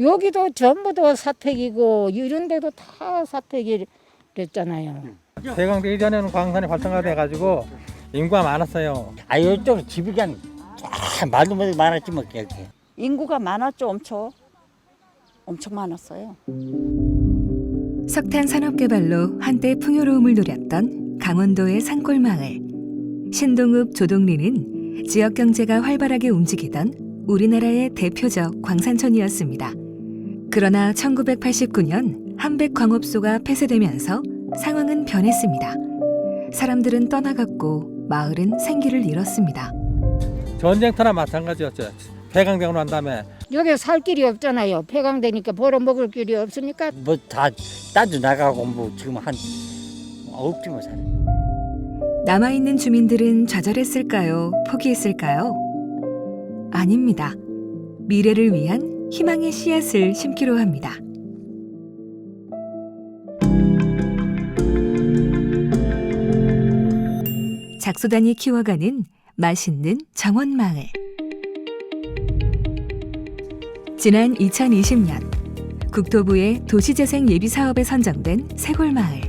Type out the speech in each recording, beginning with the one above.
여기도 전부 다 사택이고 이런 데도 다 사택이 됐잖아요. 대강대 이전에는 광산이 활성화 돼가지고 인구가 많았어요. 아 이쪽 집이 그냥 쫙 말도 못하게 많았지 뭐 이렇게. 인구가 많았죠, 엄청. 엄청 많았어요. 석탄 산업 개발로 한때 풍요로움을 누렸던 강원도의 산골 마을. 신동읍 조동리는 지역 경제가 활발하게 움직이던 우리나라의 대표적 광산촌이었습니다. 그러나 1989년 한백광업소가 폐쇄되면서 상황은 변했습니다. 사람들은 떠나갔고 마을은 생기를 잃었습니다. 전쟁터나 마찬가지였죠. 폐강병으로 난 다음에 여기 살 길이 없잖아요. 폐광되니까 벌어 먹을 길이 없으니까 뭐 다 따져 나가고 뭐 지금 한 없지 뭐 살. 남아있는 주민들은 좌절했을까요? 포기했을까요? 아닙니다. 미래를 위한 희망의 씨앗을 심기로 합니다. 작소단이 키워가는 맛있는 정원마을. 지난 2020년 국토부의 도시재생 예비 사업에 선정된 세골마을.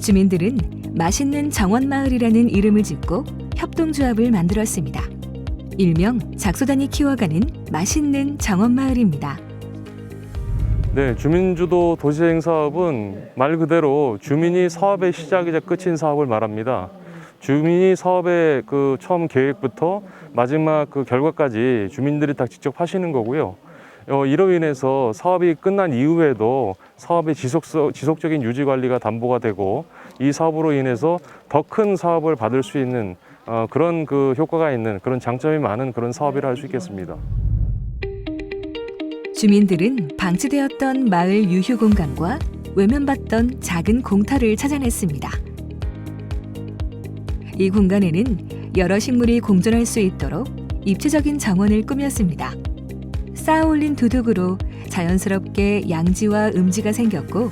주민들은 맛있는 정원마을이라는 이름을 짓고 협동조합을 만들었습니다. 일명 작소단이 키워가는 맛있는 정원마을입니다. 네, 주민주도 도시행 사업은 말 그대로 주민이 사업의 시작이자 끝인 사업을 말합니다. 주민이 사업의 그 처음 계획부터 마지막 그 결과까지 주민들이 다 직접 하시는 거고요. 어, 이로 인해서 사업이 끝난 이후에도 사업의 지속, 지속적인 유지 관리가 담보가 되고 이 사업으로 인해서 더 큰 사업을 받을 수 있는 어, 그런 그 효과가 있는 그런 장점이 많은 그런 사업이라 할 수 있겠습니다. 주민들은 방치되었던 마을 유휴 공간과 외면받던 작은 공터를 찾아냈습니다. 이 공간에는 여러 식물이 공존할 수 있도록 입체적인 정원을 꾸몄습니다. 쌓아 올린 두둑으로 자연스럽게 양지와 음지가 생겼고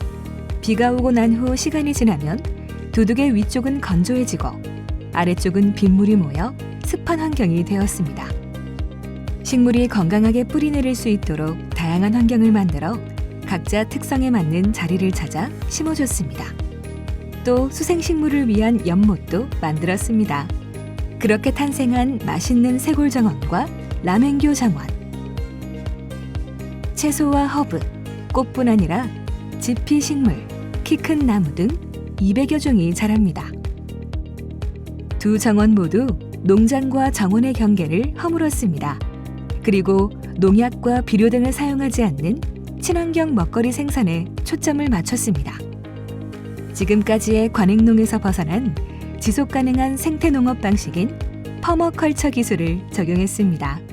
비가 오고 난 후 시간이 지나면 두둑의 위쪽은 건조해지고 아래쪽은 빗물이 모여 습한 환경이 되었습니다. 식물이 건강하게 뿌리 내릴 수 있도록 다양한 환경을 만들어 각자 특성에 맞는 자리를 찾아 심어줬습니다. 또 수생식물을 위한 연못도 만들었습니다. 그렇게 탄생한 맛있는 세골 정원과 라멘교 정원. 채소와 허브, 꽃뿐 아니라 지피 식물, 키 큰 나무 등 200여 종이 자랍니다. 두 정원 모두 농장과 정원의 경계를 허물었습니다. 그리고 농약과 비료 등을 사용하지 않는 친환경 먹거리 생산에 초점을 맞췄습니다. 지금까지의 관행농에서 벗어난 지속 가능한 생태 농업 방식인 퍼머컬처 기술을 적용했습니다.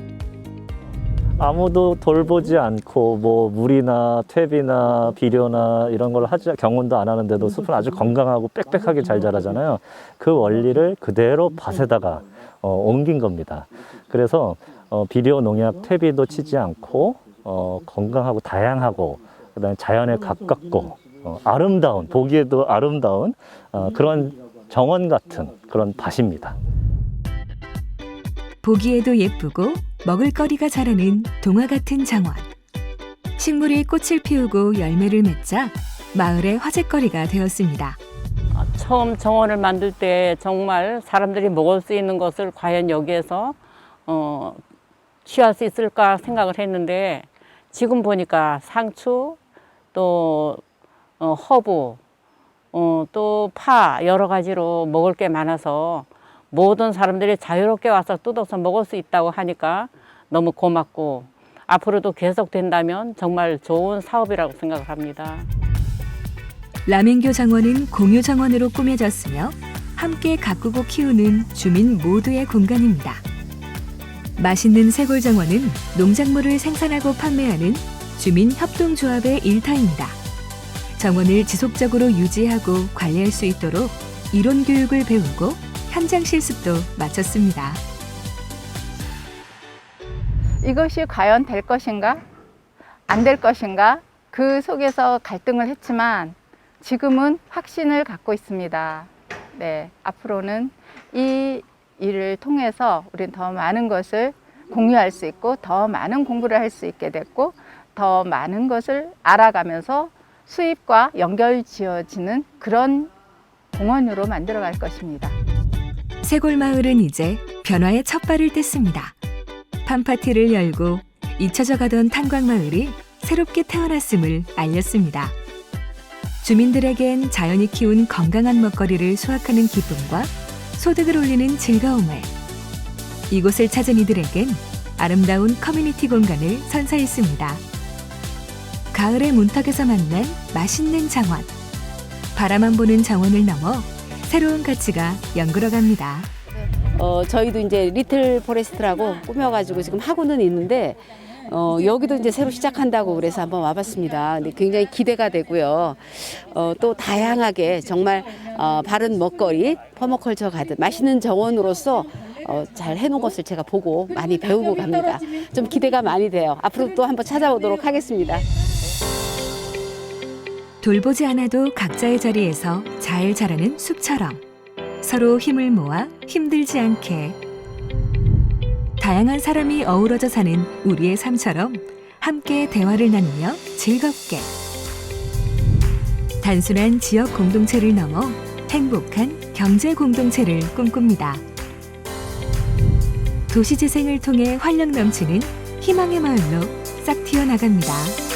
아무도 돌보지 않고 뭐 물이나 퇴비나 비료나 이런 걸 하지 경운도 안 하는데도 숲은 아주 건강하고 빽빽하게 잘 자라잖아요. 그 원리를 그대로 밭에다가 어, 옮긴 겁니다. 그래서 어, 비료, 농약, 퇴비도 치지 않고 어, 건강하고 다양하고 그다음에 자연에 가깝고 어, 아름다운 보기에도 아름다운 어, 그런 정원 같은 그런 밭입니다. 보기에도 예쁘고 먹을거리가 자라는 동화 같은 정원. 식물이 꽃을 피우고 열매를 맺자 마을의 화제거리가 되었습니다. 처음 정원을 만들 때 정말 사람들이 먹을 수 있는 것을 과연 여기에서 어, 취할 수 있을까 생각을 했는데 지금 보니까 상추 또 어, 허브 어, 또 파 여러 가지로 먹을 게 많아서 모든 사람들이 자유롭게 와서 뜯어서 먹을 수 있다고 하니까 너무 고맙고 앞으로도 계속 된다면 정말 좋은 사업이라고 생각을 합니다. 라멘교 정원은 공유 정원으로 꾸며졌으며 함께 가꾸고 키우는 주민 모두의 공간입니다. 맛있는 세골 정원은 농작물을 생산하고 판매하는 주민 협동조합의 일터입니다. 정원을 지속적으로 유지하고 관리할 수 있도록 이론 교육을 배우고 현장 실습도 마쳤습니다. 이것이 과연 될 것인가? 안 될 것인가? 그 속에서 갈등을 했지만 지금은 확신을 갖고 있습니다. 네, 앞으로는 이 일을 통해서 우리는 더 많은 것을 공유할 수 있고 더 많은 공부를 할 수 있게 됐고 더 많은 것을 알아가면서 수입과 연결 지어지는 그런 공원으로 만들어 갈 것입니다. 세골마을은 이제 변화의 첫 발을 뗐습니다. 팜파티를 열고 잊혀져 가던 탄광마을이 새롭게 태어났음을 알렸습니다. 주민들에겐 자연이 키운 건강한 먹거리를 수확하는 기쁨과 소득을 올리는 즐거움을 이곳을 찾은 이들에겐 아름다운 커뮤니티 공간을 선사했습니다. 가을의 문턱에서 만난 맛있는 정원. 바라만 보는 정원을 넘어 새로운 가치가 연그러 갑니다. 어, 저희도 이제 리틀 포레스트라고 꾸며가지고 지금 하고는 있는데 어, 여기도 이제 새로 시작한다고 그래서 한번 와봤습니다. 근데 굉장히 기대가 되고요. 어, 또 다양하게 정말 어, 바른 먹거리, 퍼머컬처 가든 맛있는 정원으로서 어, 잘 해놓은 것을 제가 보고 많이 배우고 갑니다. 좀 기대가 많이 돼요. 앞으로 또 한번 찾아오도록 하겠습니다. 돌보지 않아도 각자의 자리에서 잘 자라는 숲처럼 서로 힘을 모아 힘들지 않게 다양한 사람이 어우러져 사는 우리의 삶처럼 함께 대화를 나누며 즐겁게 단순한 지역 공동체를 넘어 행복한 경제 공동체를 꿈꿉니다. 도시 재생을 통해 활력 넘치는 희망의 마을로 싹 튀어나갑니다.